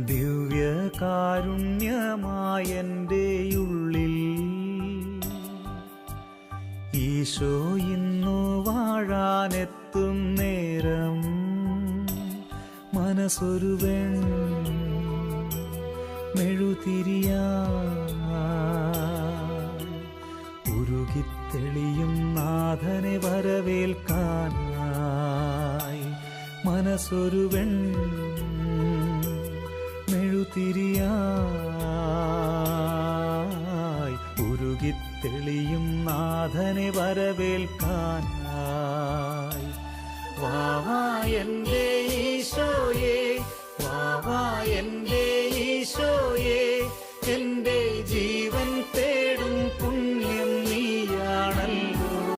ദിവ്യകാരുണ്യമായന്റെ ഉള്ളിൽ ഈശോ ഇന്നു വാഴാനെത്തും നേരം മനസ്സൊരു വെൺ മെഴുതിരിയാ. ഉരുകിത്തെളിയും നാഥനെ വരവേൽക്കാനായി മനസ്സൊരു മെഴുതിരിയായി ഉരുകിത്തെളിയും നാഥനെ വരവേൽക്കാനായി. വാവാ